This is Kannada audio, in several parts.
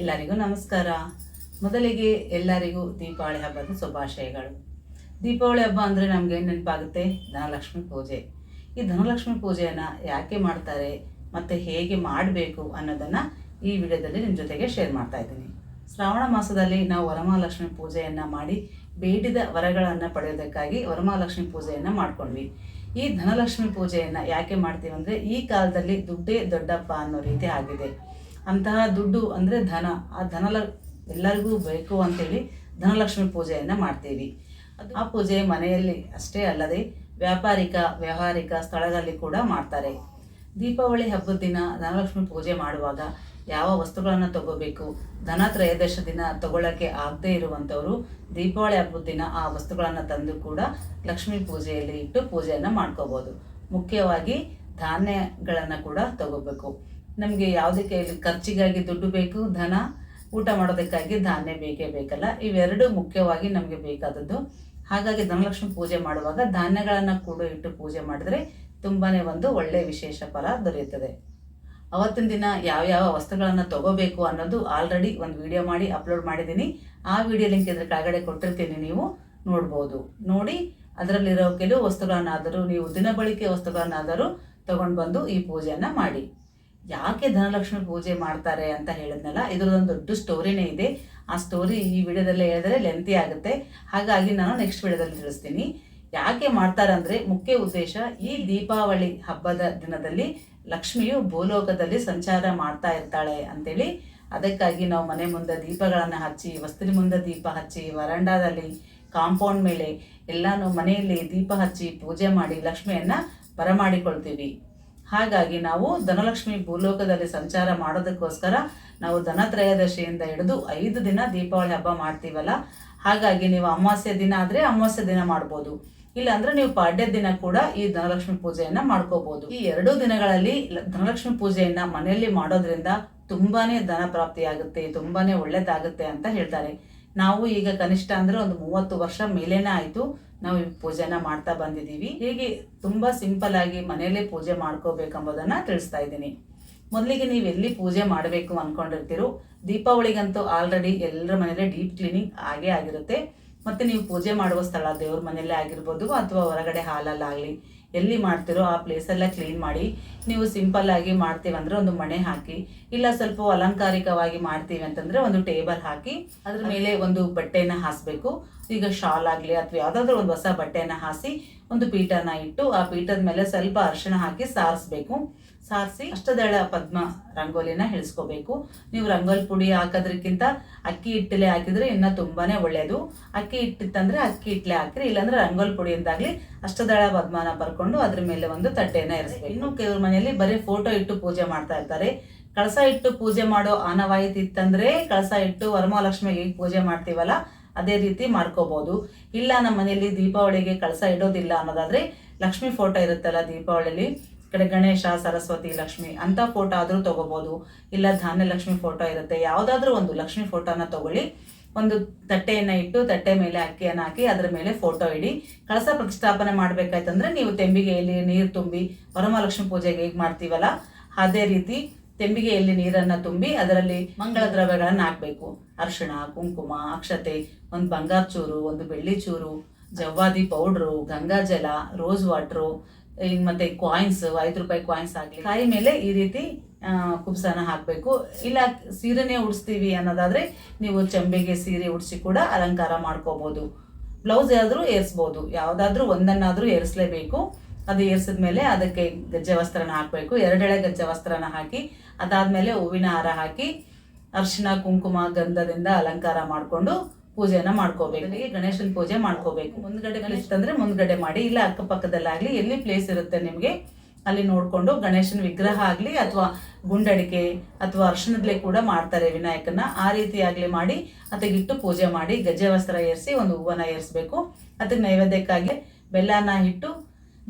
ಎಲ್ಲರಿಗೂ ನಮಸ್ಕಾರ. ಮೊದಲಿಗೆ ಎಲ್ಲರಿಗೂ ದೀಪಾವಳಿ ಹಬ್ಬದ ಶುಭಾಶಯಗಳು. ದೀಪಾವಳಿ ಹಬ್ಬ ಅಂದರೆ ನಮಗೆ ನೆನಪಾಗುತ್ತೆ ಧನಲಕ್ಷ್ಮಿ ಪೂಜೆ. ಈ ಧನಲಕ್ಷ್ಮಿ ಪೂಜೆಯನ್ನು ಯಾಕೆ ಮಾಡ್ತಾರೆ, ಮತ್ತು ಹೇಗೆ ಮಾಡಬೇಕು ಅನ್ನೋದನ್ನು ಈ ವಿಡಿಯೋದಲ್ಲಿ ನಿಮ್ಮ ಜೊತೆಗೆ ಶೇರ್ ಮಾಡ್ತಾ ಇದ್ದೀನಿ. ಶ್ರಾವಣ ಮಾಸದಲ್ಲಿ ನಾವು ವರಮಹಾಲಕ್ಷ್ಮಿ ಪೂಜೆಯನ್ನು ಮಾಡಿ ಬೇಡಿದ ವರಗಳನ್ನು ಪಡೆಯೋದಕ್ಕಾಗಿ ವರಮಹಾಲಕ್ಷ್ಮಿ ಪೂಜೆಯನ್ನು ಮಾಡ್ಕೊಂಡ್ವಿ. ಈ ಧನಲಕ್ಷ್ಮಿ ಪೂಜೆಯನ್ನು ಯಾಕೆ ಮಾಡ್ತೀವಿ ಅಂದರೆ ಈ ಕಾಲದಲ್ಲಿ ದುಡ್ಡೇ ದೊಡ್ಡಪ್ಪ ಅನ್ನೋ ರೀತಿ ಆಗಿದೆ. ಅಂತಹ ದುಡ್ಡು ಅಂದರೆ ಧನ. ಆ ಧನ ಎಲ್ಲರಿಗೂ ಬೇಕು ಅಂತೇಳಿ ಧನಲಕ್ಷ್ಮಿ ಪೂಜೆಯನ್ನು ಮಾಡ್ತೀವಿ. ಅದು ಆ ಪೂಜೆ ಮನೆಯಲ್ಲಿ ಅಷ್ಟೇ ಅಲ್ಲದೆ ವ್ಯಾಪಾರಿಕ, ವ್ಯವಹಾರಿಕ ಸ್ಥಳದಲ್ಲಿ ಕೂಡ ಮಾಡ್ತಾರೆ. ದೀಪಾವಳಿ ಹಬ್ಬದ ದಿನ ಧನಲಕ್ಷ್ಮಿ ಪೂಜೆ ಮಾಡುವಾಗ ಯಾವ ವಸ್ತುಗಳನ್ನು ತಗೋಬೇಕು ಧನ ತ್ರಯೋದಶ ದಿನ ತಗೊಳ್ಳೋಕ್ಕೆ ಆಗದೇ ಇರುವಂಥವರು ದೀಪಾವಳಿ ಹಬ್ಬದ ದಿನ ಆ ವಸ್ತುಗಳನ್ನು ತಂದು ಕೂಡ ಲಕ್ಷ್ಮೀ ಪೂಜೆಯಲ್ಲಿ ಇಟ್ಟು ಪೂಜೆಯನ್ನು ಮಾಡ್ಕೋಬೋದು. ಮುಖ್ಯವಾಗಿ ಧಾನ್ಯಗಳನ್ನು ಕೂಡ ತಗೋಬೇಕು. ನಮಗೆ ಯಾವುದಕ್ಕೆ ಖರ್ಚಿಗಾಗಿ ದುಡ್ಡು ಬೇಕು, ಧನ, ಊಟ ಮಾಡೋದಕ್ಕಾಗಿ ಧಾನ್ಯ ಬೇಕೇ ಬೇಕಲ್ಲ. ಇವೆರಡು ಮುಖ್ಯವಾಗಿ ನಮಗೆ ಬೇಕಾದದ್ದು. ಹಾಗಾಗಿ ಧನಲಕ್ಷ್ಮಿ ಪೂಜೆ ಮಾಡುವಾಗ ಧಾನ್ಯಗಳನ್ನು ಕೂಡ ಇಟ್ಟು ಪೂಜೆ ಮಾಡಿದ್ರೆ ತುಂಬಾ ಒಂದು ಒಳ್ಳೆಯ ವಿಶೇಷ ಫಲ ದೊರೆಯುತ್ತದೆ. ಅವತ್ತಿನ ದಿನ ಯಾವ್ಯಾವ ವಸ್ತುಗಳನ್ನು ತಗೋಬೇಕು ಅನ್ನೋದು ಆಲ್ರೆಡಿ ಒಂದು ವಿಡಿಯೋ ಮಾಡಿ ಅಪ್ಲೋಡ್ ಮಾಡಿದ್ದೀನಿ. ಆ ವಿಡಿಯೋ ಲಿಂಕ್ ಇದ್ರ ಕೆಳಗಡೆ ಕೊಟ್ಟಿರ್ತೀನಿ ನೀವು ನೋಡ್ಬೋದು. ನೋಡಿ, ಅದರಲ್ಲಿರೋ ಕೆಲವು ವಸ್ತುಗಳನ್ನಾದರೂ, ನೀವು ದಿನಬಳಕೆ ವಸ್ತುಗಳನ್ನಾದರೂ ತಗೊಂಡು ಬಂದು ಈ ಪೂಜೆಯನ್ನು ಮಾಡಿ. ಯಾಕೆ ಧನಲಕ್ಷ್ಮಿ ಪೂಜೆ ಮಾಡ್ತಾರೆ ಅಂತ ಹೇಳಿದ್ನಲ್ಲ ಇದರದೊಂದು ದೊಡ್ಡ ಸ್ಟೋರಿನೇ ಇದೆ. ಆ ಸ್ಟೋರಿ ಈ ವಿಡಿಯೋದಲ್ಲಿ ಹೇಳಿದ್ರೆ ಲೆಂತಿ ಆಗುತ್ತೆ. ಹಾಗಾಗಿ ನಾನು ನೆಕ್ಸ್ಟ್ ವಿಡಿಯೋದಲ್ಲಿ ತಿಳಿಸ್ತೀನಿ. ಯಾಕೆ ಮಾಡ್ತಾರೆ ಅಂದರೆ ಮುಖ್ಯ ಉದ್ದೇಶ ಈ ದೀಪಾವಳಿ ಹಬ್ಬದ ದಿನದಲ್ಲಿ ಲಕ್ಷ್ಮಿಯು ಭೂಲೋಕದಲ್ಲಿ ಸಂಚಾರ ಮಾಡ್ತಾ ಇರ್ತಾಳೆ ಅಂತೇಳಿ. ಅದಕ್ಕಾಗಿ ನಾವು ಮನೆ ಮುಂದೆ ದೀಪಗಳನ್ನು ಹಚ್ಚಿ, ವಸ್ತಿನ ಮುಂದೆ ದೀಪ ಹಚ್ಚಿ, ವರಂಡಾದಲ್ಲಿ ಕಾಂಪೌಂಡ್ ಮೇಲೆ ಎಲ್ಲಾನು ಮನೆಯಲ್ಲಿ ದೀಪ ಹಚ್ಚಿ ಪೂಜೆ ಮಾಡಿ ಲಕ್ಷ್ಮಿಯನ್ನು ಬರಮಾಡಿಕೊಳ್ತೀವಿ. ಹಾಗಾಗಿ ನಾವು ಧನಲಕ್ಷ್ಮಿ ಭೂಲೋಕದಲ್ಲಿ ಸಂಚಾರ ಮಾಡೋದಕ್ಕೋಸ್ಕರ ನಾವು ಧನತ್ರಯೋದಶಿಯಿಂದ ಹಿಡಿದು ಐದು ದಿನ ದೀಪಾವಳಿ ಹಬ್ಬ ಮಾಡ್ತೀವಲ್ಲ, ಹಾಗಾಗಿ ನೀವು ಅಮಾವಾಸ್ಯೆ ದಿನ ಆದರೆ ಅಮಾವಾಸ್ಯ ದಿನ ಮಾಡ್ಬೋದು. ಇಲ್ಲ ಅಂದ್ರೆ ನೀವು ಪಾಡ್ಯ ದಿನ ಕೂಡ ಈ ಧನಲಕ್ಷ್ಮಿ ಪೂಜೆಯನ್ನ ಮಾಡ್ಕೋಬಹುದು ಈ ಎರಡು ದಿನಗಳಲ್ಲಿ ಧನಲಕ್ಷ್ಮಿ ಪೂಜೆಯನ್ನ ಮನೆಯಲ್ಲಿ ಮಾಡೋದ್ರಿಂದ ತುಂಬಾನೇ ಧನ ಪ್ರಾಪ್ತಿಯಾಗುತ್ತೆ, ತುಂಬಾನೇ ಒಳ್ಳೇದಾಗುತ್ತೆ ಅಂತ ಹೇಳ್ತಾರೆ. ನಾವು ಈಗ ಕನಿಷ್ಠ ಅಂದ್ರೆ ಒಂದು ಮೂವತ್ತು ವರ್ಷ ಮೇಲೇನೆ ಆಯ್ತು ನಾವು ಈ ಪೂಜೆನ ಮಾಡ್ತಾ ಬಂದಿದ್ದೀವಿ. ಹೀಗೆ ತುಂಬಾ ಸಿಂಪಲ್ ಆಗಿ ಮನೆಯಲ್ಲೇ ಪೂಜೆ ಮಾಡ್ಕೋಬೇಕೆಂಬುದನ್ನ ತಿಳಿಸ್ತಾ ಇದ್ದೀನಿ. ಮೊದಲಿಗೆ ನೀವು ಎಲ್ಲಿ ಪೂಜೆ ಮಾಡಬೇಕು ಅನ್ಕೊಂಡಿರ್ತೀರೋ, ದೀಪಾವಳಿಗಂತೂ ಆಲ್ರೆಡಿ ಎಲ್ಲರ ಮನೇಲಿ ಡೀಪ್ ಕ್ಲೀನಿಂಗ್ ಆಗೇ ಆಗಿರುತ್ತೆ. ಮತ್ತೆ ನೀವು ಪೂಜೆ ಮಾಡುವ ಸ್ಥಳ ದೇವ್ರ ಮನೆಯಲ್ಲೇ ಆಗಿರ್ಬೋದು ಅಥವಾ ಹೊರಗಡೆ ಹಾಲಲ್ಲಾಗಲಿ ಎಲ್ಲಿ ಮಾಡ್ತಿರೋ ಆ ಪ್ಲೇಸ್ ಎಲ್ಲ ಕ್ಲೀನ್ ಮಾಡಿ ನೀವು ಸಿಂಪಲ್ ಆಗಿ ಮಾಡ್ತೀವಿ ಅಂದ್ರೆ ಒಂದು ಮಣೆ ಹಾಕಿ ಇಲ್ಲ ಸ್ವಲ್ಪ ಅಲಂಕಾರಿಕವಾಗಿ ಮಾಡ್ತೀವಿ ಅಂತಂದ್ರೆ ಒಂದು ಟೇಬಲ್ ಹಾಕಿ ಅದ್ರ ಮೇಲೆ ಒಂದು ಬಟ್ಟೆನ ಹಾಸಬೇಕು. ಈಗ ಶಾಲ್ ಆಗಲಿ ಅಥವಾ ಯಾವುದಾದ್ರೂ ಒಂದು ಹೊಸ ಬಟ್ಟೆನ ಹಾಸಿ ಒಂದು ಪೀಠನ ಇಟ್ಟು ಆ ಪೀಠದ ಮೇಲೆ ಸ್ವಲ್ಪ ಅರಿಶಿಣ ಹಾಕಿ ಸಾರಿಸ್ಬೇಕು. ಸಾರಿಸಿ ಅಷ್ಟದಳ ಪದ್ಮ ರಂಗೋಲಿನ ಹಿಡಿಸ್ಕೋಬೇಕು ನೀವು ರಂಗೋಲಿ ಪುಡಿ ಹಾಕೋದ್ರಕ್ಕಿಂತ ಅಕ್ಕಿ ಹಿಟ್ಟಲೆ ಹಾಕಿದ್ರೆ ಇನ್ನ ತುಂಬಾನೇ ಒಳ್ಳೆಯದು ಅಕ್ಕಿ ಹಿಟ್ಟಿತ್ತಂದ್ರೆ ಅಕ್ಕಿ ಹಿಟ್ಟಲೆ ಹಾಕಿರಿ, ಇಲ್ಲಾಂದ್ರೆ ರಂಗೋಲಿ ಪುಡಿಯಿಂದಾಗಲಿ ಅಷ್ಟದಳ ಪದ್ಮನ ಬರ್ಕೊಂಡು ಅದ್ರ ಮೇಲೆ ಒಂದು ತಟ್ಟೆನ ಇರಿಸ್ಬೇಕು ಇನ್ನು ಕೆಲವ್ರ ಮನೆಯಲ್ಲಿ ಬರೀ ಫೋಟೋ ಇಟ್ಟು ಪೂಜೆ ಮಾಡ್ತಾ ಇರ್ತಾರೆ. ಕಳಸ ಇಟ್ಟು ಪೂಜೆ ಮಾಡೋ ಆನವಾಯಿತಿ ಇತ್ತಂದ್ರೆ ಕಳಸ ಇಟ್ಟು ವರಮಹಾಲಕ್ಷ್ಮಿಗೆ ಹೇಗೆ ಪೂಜೆ ಮಾಡ್ತೀವಲ್ಲ, ಅದೇ ರೀತಿ ಮಾಡ್ಕೋಬಹುದು ಇಲ್ಲ ನಮ್ಮ ಮನೆಯಲ್ಲಿ ದೀಪಾವಳಿಗೆ ಕಳಸ ಇಡೋದಿಲ್ಲ ಅನ್ನೋದಾದ್ರೆ ಲಕ್ಷ್ಮಿ ಫೋಟೋ ಇರುತ್ತಲ್ಲ ದೀಪಾವಳಿಲಿ ಕಡೆ ಗಣೇಶ, ಸರಸ್ವತಿ, ಲಕ್ಷ್ಮಿ ಅಂತ ಫೋಟೋ ಆದ್ರೂ ತಗೋಬಹುದು ಇಲ್ಲ ಧಾನ್ಯ ಲಕ್ಷ್ಮಿ ಫೋಟೋ ಇರುತ್ತೆ. ಯಾವುದಾದ್ರೂ ಒಂದು ಲಕ್ಷ್ಮಿ ಫೋಟೋನ ತಗೊಳ್ಳಿ. ಒಂದು ತಟ್ಟೆಯನ್ನ ಇಟ್ಟು ತಟ್ಟೆ ಮೇಲೆ ಅಕ್ಕಿಯನ್ನು ಹಾಕಿ ಅದರ ಮೇಲೆ ಫೋಟೋ ಇಡಿ. ಕಳಸ ಪ್ರತಿಷ್ಠಾಪನೆ ಮಾಡ್ಬೇಕಾಯ್ತಂದ್ರೆ ನೀವು ತೆಂಬಿಗೆಯಲ್ಲಿ ನೀರು ತುಂಬಿ ವರಮಹಾಲಕ್ಷ್ಮಿ ಪೂಜೆಗೆ ಹೇಗೆ ಮಾಡ್ತೀವಲ್ಲ? ಅದೇ ರೀತಿ ತೆಂಬಿಗೆಯಲ್ಲಿ ನೀರನ್ನ ತುಂಬಿ ಅದರಲ್ಲಿ ಮಂಗಳ ದ್ರವ್ಯಗಳನ್ನ ಹಾಕ್ಬೇಕು. ಅರ್ಶಿಣ, ಕುಂಕುಮ, ಅಕ್ಷತೆ, ಒಂದು ಬಂಗಾರ ಚೂರು, ಒಂದು ಬೆಳ್ಳಿ ಚೂರು, ಜವ್ವಾದಿ ಪೌಡ್ರು ಗಂಗಾಜಲ ರೋಸ್ ವಾಟ್ರು ಈಗ ಮತ್ತೆ ಕಾಯಿನ್ಸ್ ಐದು ರೂಪಾಯಿ ಕಾಯಿನ್ಸ್ ಆಗಲಿ ಕಾಯಿ ಮೇಲೆ ಈ ರೀತಿ ಕುಬ್ಸನ ಹಾಕಬೇಕು. ಇಲ್ಲ, ಸೀರೆನೇ ಉಡಿಸ್ತೀವಿ ಅನ್ನೋದಾದ್ರೆ ನೀವು ಚಂಬೆಗೆ ಸೀರೆ ಉಡಿಸಿ ಕೂಡ ಅಲಂಕಾರ ಮಾಡ್ಕೋಬಹುದು ಬ್ಲೌಸ್ ಯಾವ್ದಾದ್ರು ಏರಿಸ್ಬೋದು. ಯಾವುದಾದ್ರೂ ಒಂದನ್ನಾದರೂ ಏರಿಸಲೇಬೇಕು. ಅದು ಏರಿಸಿದ ಮೇಲೆ ಅದಕ್ಕೆ ಗಜ್ಜೆ ವಸ್ತ್ರನ ಹಾಕಬೇಕು. ಎರಡೆಳೆ ಗಜ್ಜೆ ವಸ್ತ್ರನ ಹಾಕಿ, ಅದಾದಮೇಲೆ ಹೂವಿನ ಹಾರ ಹಾಕಿ, ಅರಿಶಿನ, ಕುಂಕುಮ, ಗಂಧದಿಂದ ಅಲಂಕಾರ ಮಾಡಿಕೊಂಡು ಪೂಜೆನ ಮಾಡ್ಕೋಬೇಕು. ಗಣೇಶನ ಪೂಜೆ ಮಾಡ್ಕೋಬೇಕು. ಮುಂದ್ಗಡೆ ಗಣೇಶ ಅಂದ್ರೆ ಮುಂದ್ಗಡೆ ಮಾಡಿ ಇಲ್ಲ ಅಕ್ಕಪಕ್ಕದಲ್ಲಾಗ್ಲಿ ಎಲ್ಲಿ ಪ್ಲೇಸ್ ಇರುತ್ತೆ ನಿಮಗೆ ಅಲ್ಲಿ ನೋಡ್ಕೊಂಡು ಗಣೇಶನ ವಿಗ್ರಹ ಆಗಲಿ ಅಥವಾ ಗುಂಡಡಿಕೆ ಅಥವಾ ಅರ್ಶನದಲ್ಲೇ ಕೂಡ ಮಾಡ್ತಾರೆ ವಿನಾಯಕನ ಆ ರೀತಿಯಾಗಲಿ ಮಾಡಿ ಅದಕ್ಕಿಟ್ಟು ಪೂಜೆ ಮಾಡಿ ಗಜ್ಜೆ ವಸ್ತ್ರ ಏರಿಸಿ ಒಂದು ಹೂವನ್ನ ಏರಿಸ್ಬೇಕು. ಅದಕ್ಕೆ ನೈವೇದ್ಯಕ್ಕಾಗಿ ಬೆಲ್ಲನ ಇಟ್ಟು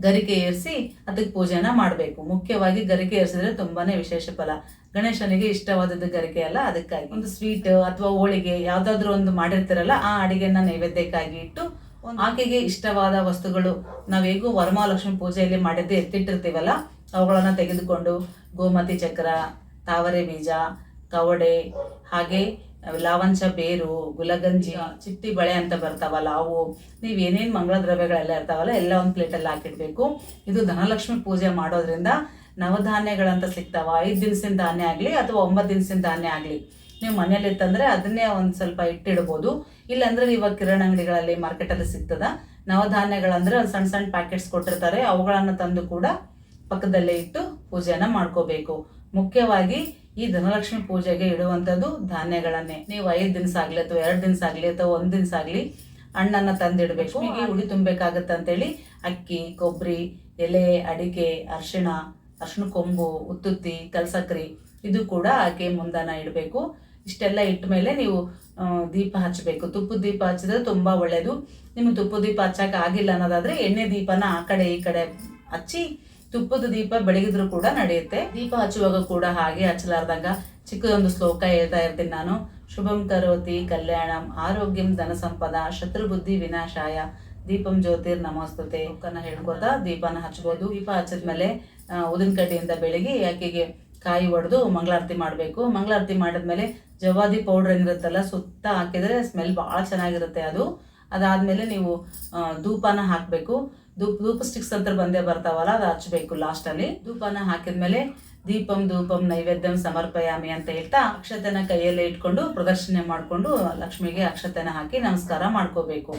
ಗರಿಕೆ ಏರಿಸಿ ಅದಕ್ಕೆ ಪೂಜೆನ ಮಾಡಬೇಕು. ಮುಖ್ಯವಾಗಿ ಗರಿಕೆ ಏರಿಸಿದ್ರೆ ತುಂಬಾನೇ ವಿಶೇಷ ಫಲ. ಗಣೇಶನಿಗೆ ಇಷ್ಟವಾದದ್ದು ಗರಿಕೆ ಅಲ್ಲ ಅದಕ್ಕಾಗಿ. ಒಂದು ಸ್ವೀಟ್ ಅಥವಾ ಹೋಳಿಗೆ ಯಾವ್ದಾದ್ರು ಒಂದು ಮಾಡಿರ್ತೀರಲ್ಲ ಆ ಅಡಿಗೆನ ನೈವೇದ್ಯಕ್ಕಾಗಿ ಇಟ್ಟು ಆಕೆಗೆ ಇಷ್ಟವಾದ ವಸ್ತುಗಳು. ನಾವು ಹೇಗೂ ವರಮಹಾಲಕ್ಷ್ಮಿ ಪೂಜೆಯಲ್ಲಿ ಮಾಡಿದ್ದು ಎತ್ತಿಟ್ಟಿರ್ತೀವಲ್ಲ ಅವುಗಳನ್ನ ತೆಗೆದುಕೊಂಡು ಗೋಮತಿ ಚಕ್ರ ತಾವರೆ ಬೀಜ ಕವಡೆ ಹಾಗೆ ಲಾವಂಚ ಬೇರು ಗುಲಗಂಜಿ ಚಿಟ್ಟಿ ಬಳೆ ಅಂತ ಬರ್ತಾವಲ್ಲ ಅವು. ನೀವು ಏನೇನು ಮಂಗಳ ದ್ರವ್ಯಗಳೆಲ್ಲ ಇರ್ತಾವಲ್ಲ ಎಲ್ಲ ಒಂದು ಪ್ಲೇಟಲ್ಲಿ ಹಾಕಿಡ್ಬೇಕು. ಇದು ಧನಲಕ್ಷ್ಮಿ ಪೂಜೆ ಮಾಡೋದ್ರಿಂದ ನವಧಾನ್ಯಗಳಂತ ಸಿಗ್ತಾವ. ಐದು ದಿನಸಿನ ಧಾನ್ಯ ಆಗಲಿ ಅಥವಾ ಒಂಬತ್ತು ದಿನಸಿನ ಧಾನ್ಯ ಆಗಲಿ. ನೀವು ಮನೇಲಿ ಇತ್ತಂದ್ರೆ ಅದನ್ನೇ ಒಂದು ಸ್ವಲ್ಪ ಇಟ್ಟಿಡ್ಬೋದು. ಇಲ್ಲಾಂದ್ರೆ ಇವಾಗ ಕಿರಾಣಿ ಅಂಗಡಿಗಳಲ್ಲಿ ಮಾರ್ಕೆಟಲ್ಲಿ ಸಿಗ್ತದ. ನವಧಾನ್ಯಗಳಂದ್ರೆ ಒಂದು ಸಣ್ಣ ಸಣ್ಣ ಪ್ಯಾಕೆಟ್ಸ್ ಕೊಟ್ಟಿರ್ತಾರೆ. ಅವುಗಳನ್ನು ತಂದು ಕೂಡ ಪಕ್ಕದಲ್ಲೇ ಇಟ್ಟು ಪೂಜೆಯನ್ನ ಮಾಡ್ಕೋಬೇಕು. ಮುಖ್ಯವಾಗಿ ಈ ಧನಲಕ್ಷ್ಮಿ ಪೂಜೆಗೆ ಇಡುವಂಥದ್ದು ಧಾನ್ಯಗಳನ್ನೇ. ನೀವು ಐದು ದಿನ ಆಗಲಿ ಅಥವಾ ಎರಡು ದಿನ ಆಗಲಿ ಅಥವಾ ಒಂದು ದಿನ ಆಗಲಿ ಹಣ್ಣನ್ನು ತಂದಿಡಬೇಕು. ಹೀಗೆ ಉಡಿ ತುಂಬಬೇಕಾಗತ್ತೆ ಅಂತೇಳಿ ಅಕ್ಕಿ ಕೊಬ್ಬರಿ ಎಲೆ, ಅಡಿಕೆ, ಅರಿಶಿಣ, ಅರ್ಶಿಣ ಕೊಂಬು, ಉತ್ತುತ್ತಿ ಕಲ್ಸಕ್ರಿ ಇದು ಕೂಡ ಆಕೆ ಮುಂದಾನ ಇಡಬೇಕು. ಇಷ್ಟೆಲ್ಲ ಇಟ್ಟ ಮೇಲೆ ನೀವು ದೀಪ ಹಚ್ಚಬೇಕು ತುಪ್ಪದ ದೀಪ ಹಚ್ಚಿದ್ರೆ ತುಂಬಾ ಒಳ್ಳೇದು. ನಿಮ್ಗೆ ತುಪ್ಪದ ದೀಪ ಹಚ್ಚಕ್ಕೆ ಆಗಿಲ್ಲ ಅನ್ನೋದಾದ್ರೆ ಎಣ್ಣೆ ದೀಪನ ಆ ಕಡೆ ಈ ಕಡೆ ಹಚ್ಚಿ ತುಪ್ಪದ ದೀಪ ಬೆಳಗಿದ್ರು ಕೂಡ ನಡೆಯುತ್ತೆ. ದೀಪ ಹಚ್ಚುವಾಗ ಕೂಡ ಹಾಗೆ ಹಚ್ಚಲಾರ್ದಂಗ ಚಿಕ್ಕದೊಂದು ಶ್ಲೋಕ ಹೇಳ್ತಾ ಇರ್ತೀನಿ ನಾನು. ಶುಭಂ ಕರೋತಿ ಕಲ್ಯಾಣಂ ಆರೋಗ್ಯಂ ಧನ ಸಂಪದ ಶತ್ರುಬುದ್ಧಿ ವಿನಾಶಾಯ. ದೀಪಂ ಜ್ಯೋತಿರ್ ನಮಸ್ತುತೆ. ಕನ್ನ ಹೇಳ್ಕೊತಾ ದೀಪನ ಹಚ್ಬೋದು. ದೀಪ ಹಚ್ಚಿದ್ಮೇಲೆ ಉದಿನ ಕಡ್ಡಿಯಿಂದ ಬೆಳಗಿ ಆಕೆಗೆ ಕಾಯಿ ಒಡೆದು ಮಂಗಳಾರತಿ ಮಾಡಬೇಕು. ಮಂಗಳಾರತಿ ಮಾಡಿದ್ಮೇಲೆ ಜವಾದಿ ಪೌಡ್ರ್ ಏನಿರುತ್ತಲ್ಲ, ಸುತ್ತ ಹಾಕಿದ್ರೆ ಸ್ಮೆಲ್ ಭಾಳ ಚೆನ್ನಾಗಿರುತ್ತೆ ಅದು. ಅದಾದ್ಮೇಲೆ ನೀವು ಧೂಪನ ಹಾಕಬೇಕು. ಧೂಪ ಧೂಪ ಸ್ಟಿಕ್ಸ್ ಅಂತ ಬಂದೇ ಬರ್ತಾವಲ್ಲ, ಅದು ಹಚ್ಚಬೇಕು ಲಾಸ್ಟಲ್ಲಿ ಧೂಪನ ಹಾಕಿದ್ಮೇಲೆ ದೀಪಂ, ಧೂಪಂ, ನೈವೇದ್ಯಂ ಸಮರ್ಪಯಾಮಿ ಅಂತ ಹೇಳ್ತಾ ಅಕ್ಷತೆನ ಕೈಯಲ್ಲಿ ಇಟ್ಕೊಂಡು ಪ್ರದರ್ಶನೆ ಮಾಡಿಕೊಂಡು ಲಕ್ಷ್ಮಿಗೆ ಅಕ್ಷತೆನ ಹಾಕಿ ನಮಸ್ಕಾರ ಮಾಡ್ಕೋಬೇಕು.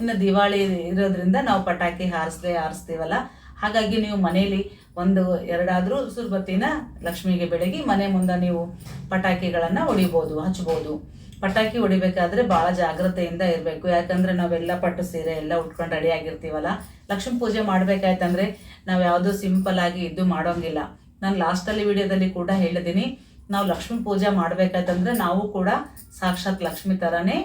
ಇನ್ನು ದಿವಾಳಿ ಇರೋದ್ರಿಂದ ನಾವು ಪಟಾಕಿ ಹಾರಿಸ್ದೆ ಹಾರಿಸ್ತೀವಲ್ಲ ಹಾಗಾಗಿ ನೀವು ಮನೆಯಲ್ಲಿ ಒಂದು ಎರಡಾದರೂ ಸುರ್ಬತ್ತಿನ ಲಕ್ಷ್ಮಿಗೆ ಬೆಳಗಿ ಮನೆ ಮುಂದೆ ನೀವು ಪಟಾಕಿಗಳನ್ನು ಹೊಡಿಬೋದು, ಹಚ್ಬೋದು. ಪಟಾಕಿ ಹೊಡಿಬೇಕಾದ್ರೆ ಭಾಳ ಜಾಗ್ರತೆಯಿಂದ ಇರಬೇಕು. ಯಾಕಂದ್ರೆ ನಾವೆಲ್ಲ ಪಟ್ಟು ಸೀರೆ ಎಲ್ಲ ಉಟ್ಕೊಂಡು ರೆಡಿ ಆಗಿರ್ತೀವಲ್ಲ, ಲಕ್ಷ್ಮೀ ಪೂಜೆ ಮಾಡ್ಬೇಕಾಯ್ತಂದ್ರೆ ನಾವು ಯಾವುದೂ ಸಿಂಪಲ್ ಆಗಿ ಇದ್ದು ಮಾಡೋಂಗಿಲ್ಲ. ನಾನು ಲಾಸ್ಟಲ್ಲಿ ವಿಡಿಯೋದಲ್ಲಿ ಕೂಡ ಹೇಳಿದ್ದೀನಿ ನಾವು ಲಕ್ಷ್ಮೀ ಪೂಜೆ ಮಾಡ್ಬೇಕಾಯ್ತಂದ್ರೆ ನಾವು ಕೂಡ ಸಾಕ್ಷಾತ್ ಲಕ್ಷ್ಮಿ ಥರನೇ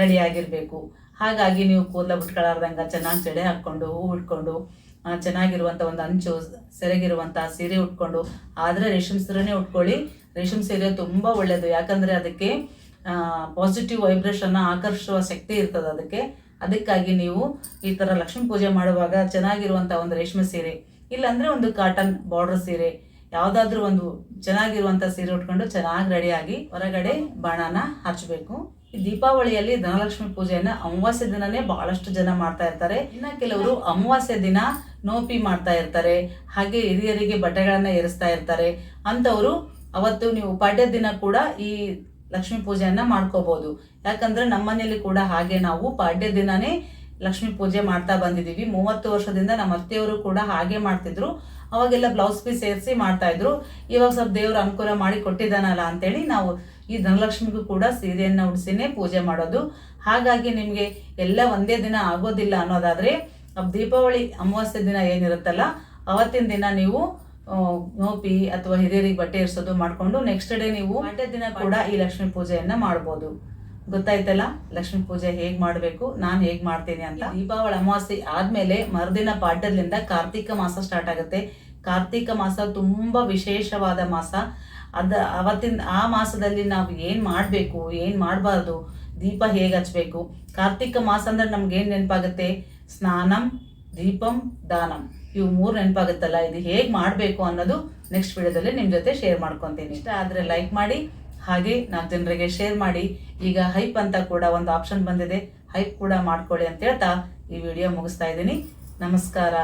ರೆಡಿ ಆಗಿರಬೇಕು. ಹಾಗಾಗಿ ನೀವು ಕೂದಲ ಬಿಟ್ಕೊಳ್ಳಾರ್ದಂಗ ಚೆನ್ನಾಗಿ ಜಡೆ ಹಾಕ್ಕೊಂಡು, ಹೂ ಇಟ್ಕೊಂಡು ಚೆನ್ನಾಗಿರುವಂಥ ಒಂದು ಅಂಚು ಸೆರೆಗಿರುವಂಥ ಸೀರೆ ಉಟ್ಕೊಂಡು, ಆದರೆ ರೇಷ್ಮೆ ಸೀರೆನೇ ಉಟ್ಕೊಳ್ಳಿ. ರೇಷ್ಮೆ ಸೀರೆ ತುಂಬ ಒಳ್ಳೆಯದು ಯಾಕಂದರೆ ಅದಕ್ಕೆ ಪಾಸಿಟಿವ್ ವೈಬ್ರೇಷನ್ನ ಆಕರ್ಷಿಸುವ ಶಕ್ತಿ ಇರ್ತದೆ ಅದಕ್ಕೆ. ಅದಕ್ಕಾಗಿ ನೀವು ಈ ಥರ ಲಕ್ಷ್ಮೀ ಪೂಜೆ ಮಾಡುವಾಗ ಚೆನ್ನಾಗಿರುವಂಥ ಒಂದು ರೇಷ್ಮೆ ಸೀರೆ, ಇಲ್ಲಾಂದರೆ ಒಂದು ಕಾಟನ್ ಬಾರ್ಡರ್ ಸೀರೆ, ಯಾವುದಾದ್ರೂ ಒಂದು ಚೆನ್ನಾಗಿರುವಂಥ ಸೀರೆ ಉಟ್ಕೊಂಡು ಚೆನ್ನಾಗಿ ರೆಡಿಯಾಗಿ ಹೊರಗಡೆ ಬಾಣನ ಹಚ್ಚಬೇಕು ಈ ದೀಪಾವಳಿಯಲ್ಲಿ ಧನಲಕ್ಷ್ಮಿ ಪೂಜೆಯನ್ನು ಅಮಾವಾಸ್ಯೆ ದಿನನೇ ಬಹಳಷ್ಟು ಜನ ಮಾಡ್ತಾ ಇರ್ತಾರೆ. ಇನ್ನ ಕೆಲವರು ಅಮಾವಾಸ್ಯೆ ದಿನ ನೋಪಿ ಮಾಡ್ತಾ ಇರ್ತಾರೆ, ಹಾಗೆ ಹಿರಿಯರಿಗೆ ಬಟ್ಟೆಗಳನ್ನು ಏರಿಸ್ತಾ ಇರ್ತಾರೆ ಅಂಥವರು ಅವತ್ತು ನೀವು ಪಾಡ್ಯ ದಿನ ಕೂಡ ಈ ಲಕ್ಷ್ಮೀ ಪೂಜೆಯನ್ನು ಮಾಡ್ಕೋಬಹುದು ಯಾಕಂದ್ರೆ ನಮ್ಮನೇಲಿ ಕೂಡ ಹಾಗೆ ನಾವು ಪಾಡ್ಯ ದಿನನೇ ಲಕ್ಷ್ಮೀ ಪೂಜೆ ಮಾಡ್ತಾ ಬಂದಿದ್ದೀವಿ. ಮೂವತ್ತು ವರ್ಷದಿಂದ ನಮ್ಮ ಅತ್ತೆಯವರು ಕೂಡ ಹಾಗೆ ಮಾಡ್ತಿದ್ರು. ಅವಾಗೆಲ್ಲ ಬ್ಲೌಸ್ ಪೀಸ್ ಸೇರಿಸಿ ಮಾಡ್ತಾ ಇದ್ರು. ಇವಾಗ ಸ್ವಲ್ಪ ದೇವರು ಅನುಕೂಲ ಮಾಡಿ ಕೊಟ್ಟಿದ್ದಾನಲ್ಲ ಅಂತೇಳಿ ನಾವು ಈ ಧನಲಕ್ಷ್ಮಿಗೂ ಕೂಡ ಸೀರೆಯನ್ನು ಉಡಿಸಿನೇ ಪೂಜೆ ಮಾಡೋದು. ಹಾಗಾಗಿ ನಿಮಗೆ ಎಲ್ಲ ಒಂದೇ ದಿನ ಆಗೋದಿಲ್ಲ ಅನ್ನೋದಾದ್ರೆ ದೀಪಾವಳಿ ಅಮಾವಾಸ್ಯೆ ದಿನ ಏನಿರುತ್ತಲ್ಲ ಅವತ್ತಿನ ದಿನ ನೀವು ನೋಪಿ ಅಥವಾ ಹಿರಿಯರಿಗೆ ಬಟ್ಟೆ ಇರಿಸೋದು ಮಾಡಿಕೊಂಡು ನೆಕ್ಸ್ಟ್ ಡೇ ನೀವು ಮಂಡ್ಯ ದಿನ ಕೂಡ ಈ ಲಕ್ಷ್ಮೀ ಪೂಜೆಯನ್ನು ಮಾಡ್ಬೋದು. ಗೊತ್ತಾಯ್ತಲ್ಲ? ಲಕ್ಷ್ಮೀ ಪೂಜೆ ಹೇಗೆ ಮಾಡಬೇಕು? ನಾನು ಹೇಗೆ ಮಾಡ್ತೀನಿ ಅಂತ. ದೀಪಾವಳಿ ಅಮಾವಾಸ್ಯೆ ಆದಮೇಲೆ ಮರುದಿನ ಪಾಡ್ಯದಿಂದ ಕಾರ್ತಿಕ ಮಾಸ ಸ್ಟಾರ್ಟ್ ಆಗುತ್ತೆ. ಕಾರ್ತಿಕ ಮಾಸ ತುಂಬಾ ವಿಶೇಷವಾದ ಮಾಸ. ಅದ ಅವತ್ತಿನ ಆ ಮಾಸದಲ್ಲಿ ನಾವು ಏನು ಮಾಡಬೇಕು ಏನು ಮಾಡಬಾರ್ದು ದೀಪ ಹೇಗೆ ಹಚ್ಬೇಕು? ಕಾರ್ತಿಕ ಮಾಸ ಅಂದರೆ ನಮ್ಗೆ ಏನ್ ನೆನಪಾಗುತ್ತೆ? ಸ್ನಾನಂ, ದೀಪಂ, ದಾನಂ. ಇವು ಮೂರು ನೆನಪಾಗುತ್ತಲ್ಲ, ಇದು ಹೇಗೆ ಮಾಡಬೇಕು ಅನ್ನೋದು ನೆಕ್ಸ್ಟ್ ವಿಡಿಯೋದಲ್ಲಿ ನಿಮ್ಮ ಜೊತೆ ಶೇರ್ ಮಾಡ್ಕೊತೀನಿ. ಇಷ್ಟ ಆದರೆ ಲೈಕ್ ಮಾಡಿ, ಹಾಗೆ ನಾಲ್ಕು ಜನರಿಗೆ ಶೇರ್ ಮಾಡಿ. ಈಗ ಹೈಪ್ ಅಂತ ಕೂಡ ಒಂದು ಆಪ್ಷನ್ ಬಂದಿದೆ. ಹೈಪ್ ಕೂಡ ಮಾಡ್ಕೊಳ್ಳಿ ಅಂತ ಹೇಳ್ತಾ ಈ ವಿಡಿಯೋ ಮುಗಿಸ್ತಾ ಇದ್ದೀನಿ. ನಮಸ್ಕಾರ.